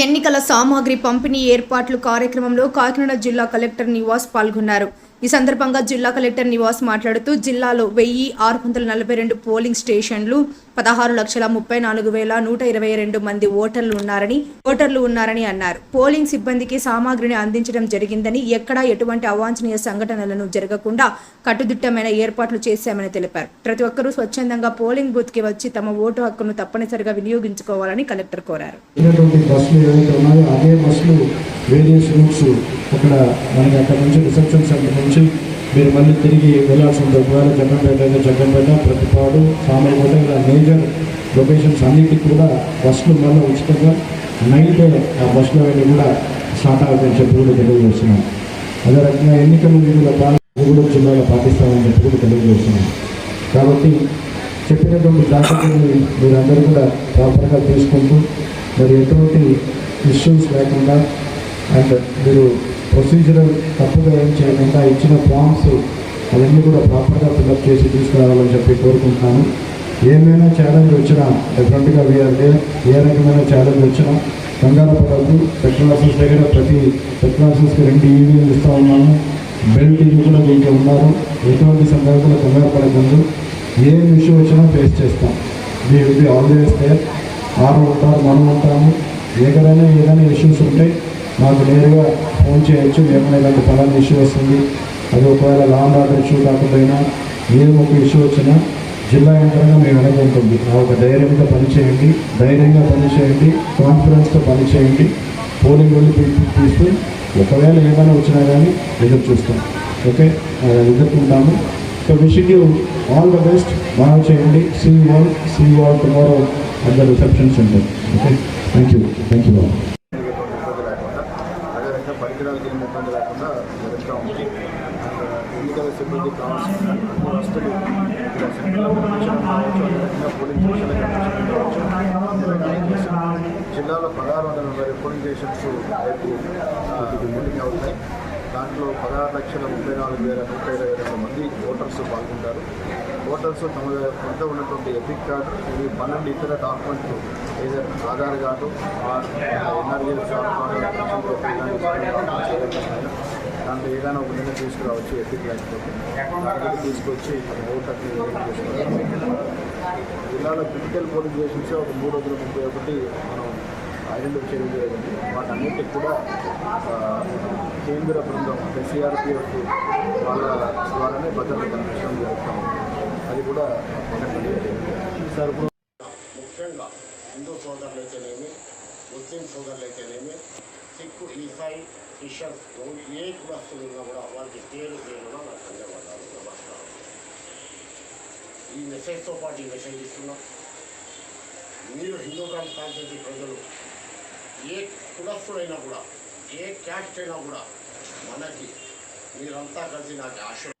ఎన్నికల సామాగ్రి పంపిణీ ఏర్పాట్లు కార్యక్రమంలో కాకినాడ జిల్లా కలెక్టర్ నివాస్ పాల్గొన్నారు. ఈ సందర్భంగా జిల్లా కలెక్టర్ నివాస్ మాట్లాడుతూ జిల్లాలో వెయ్యి ఆరు వందల నలభై రెండు పోలింగ్ స్టేషన్లు పదహారు లక్షల ముప్పై నాలుగు వేల నూట ఇరవై రెండు మంది ఓటర్లు ఉన్నారని ఓటర్లు ఉన్నారని అన్నారు. పోలింగ్ సిబ్బందికి సామాగ్రిని అందించడం జరిగిందని ఎక్కడా ఎటువంటి అవాంఛనీయ సంఘటనలను జరగకుండా కట్టుదిట్టమైన ఏర్పాట్లు చేశామని తెలిపారు. ప్రతి ఒక్కరూ స్వచ్ఛందంగా పోలింగ్ బూత్కి వచ్చి తమ ఓటు హక్కును తప్పనిసరిగా వినియోగించుకోవాలని కలెక్టర్ కోరారు. అక్కడ మనకి అక్కడ నుంచి రిసెప్షన్ సెంటర్ నుంచి మీరు మళ్ళీ తిరిగి వెళ్ళాల్సి ఉంటుంది ఒకవేళ జగ్గంపేట అయితే జగ్గంపేట ప్రతిపాడు సామర్లకోట ఇలా మేజర్ లొకేషన్స్ అన్నిటికి కూడా బస్సులు మళ్ళీ ఉచితంగా నైట్ ఆ బస్సులు వెళ్ళి కూడా స్టార్ట్ అవుతాయని చెప్పి కూడా తెలియజేస్తున్నాం. అదే రకంగా ఎన్నికల విధుల పాలన జిల్లాలో పాటిస్తామని చెప్పి కూడా తెలియజేస్తున్నాం. కాబట్టి చెప్పినటువంటి జాగ్రత్తలు మీరందరూ కూడా ప్రాపర్గా తీసుకుంటూ మరి ఎటువంటి ఇష్యూస్ లేకుండా అండ్ మీరు ప్రొసీజరల్ తప్పుగా ఏం చేయకుండా ఇచ్చిన ఫామ్స్ అవన్నీ కూడా ప్రాపర్గా ఫిల్అప్ చేసి తీసుకురావాలని చెప్పి కోరుకుంటున్నాను. ఏమైనా ఛాలెంజ్ వచ్చినా డెఫినెట్గా వీఆర్ ఏ రకమైన ఛాలెంజ్ వచ్చినా కంగారు పడద్దు టెక్నాలజీస్ దగ్గర ప్రతి టెక్నాలజీస్కి రెండు ఈవీలు ఇస్తూ ఉన్నాము. బెల్ట్ ఇవి కూడా దీంట్లో ఉన్నారు. ఎటువంటి సందర్భంలో కంగారు పడకూడదు ఏ ఇష్యూ వచ్చినా ఫేస్ చేస్తాం. We will be always there ఆరు ఉంటారు మనం ఉంటాము. ఎక్కడైనా ఏదైనా ఇష్యూస్ ఉంటే మాకు నేరుగా ఫోన్ చేయొచ్చు. ఏమైనా ఇలాంటి ఫలాన్ని ఇష్యూ వస్తుంది. అది ఒకవేళ లాంగ్ ఆర్డర్ ఇష్యూ కాకపోయినా ఏదో ఒక ఇష్యూ వచ్చినా జిల్లా యంత్రంగా మేము వెనక ఉంటుంది ఆ ఒక ధైర్యంగా పనిచేయండి. ధైర్యంగా పనిచేయండి. కాన్ఫిడెన్స్తో పనిచేయండి. పోలింగ్ వెళ్ళి తీస్తూ ఒకవేళ ఏమైనా వచ్చినా కానీ ఎదురు చూస్తాం. Okay? ఎదుర్కొంటాము. So wishing you all the best బాగా చేయండి. See y'all see y'all tomorrow at the reception centre okay thank you thank you all ఇబ్బంది లేకుండా అదేవిధంగా పరికరాలకి ఏమి ఇబ్బంది లేకుండా జరుగుతూ ఉంది ఎన్నికల సిబ్బంది కావాల్సిన అన్ని వస్తువులు ఇక్కడ సెంట్రల్ పోలింగ్ స్టేషన్ల కావచ్చు జిల్లాలో పదహారు వందల నలభై పోలింగ్ స్టేషన్స్ రేపు ఆ, పోలింగ్ అవుతాయి. దాంట్లో పదహారు లక్షల ముప్పై నాలుగు వేల ముప్పై ఐదు వేల మంది ఓటర్స్ పాల్గొంటారు. ఓటర్స్ తమ వద్ద ఉన్నటువంటి ఎపిక్ కార్డు ఇది పన్నెండు ఇతర డాక్యుమెంట్లు ఏదైనా ఆధార్ కార్డు ఎన్ఆర్జీ దాంట్లో ఏదైనా ఒక నిన్న తీసుకురావచ్చు ఎపిక్ లేకపోతే తీసుకొచ్చి ఓటర్ని జిల్లాలో క్రిటికల్ పోలింగ్ స్టేషన్స్ ఒక మూడు వందల ముప్పై ఒకటి మనం ఐడెంటిఫై చేయడం జరిగింది. వాటన్నిటికి కూడా కేంద్ర బృందం ఎస్సీఆర్పిఎఫ్ వాళ్ళ ద్వారానే భద్రత కల్పించడం జరుగుతుంది అది కూడా సార్ ముఖ్యంగా హిందూ సోదరులైతేనేమి ముస్లిం సోదరులైతేనేమి సిక్కు ఈసాయి క్రిస్టియన్స్ ఏ కులస్తులు ఉన్నా కూడా వారికి పేరు పేరున నాకు ధన్యవాదాలు నమస్కారం. ఈ మెసేజ్తో పాటు ఈ మెసేజ్ ఇస్తున్నాం. మీరు హిందూ గ్రామ కాన్స్టిట్యూన్సీ ప్రజలు కులస్తుడైనా కూడా ఏ క్యాస్ట్ అయినా కూడా మనకి మీరంతా కలిసి నాకు ఆశ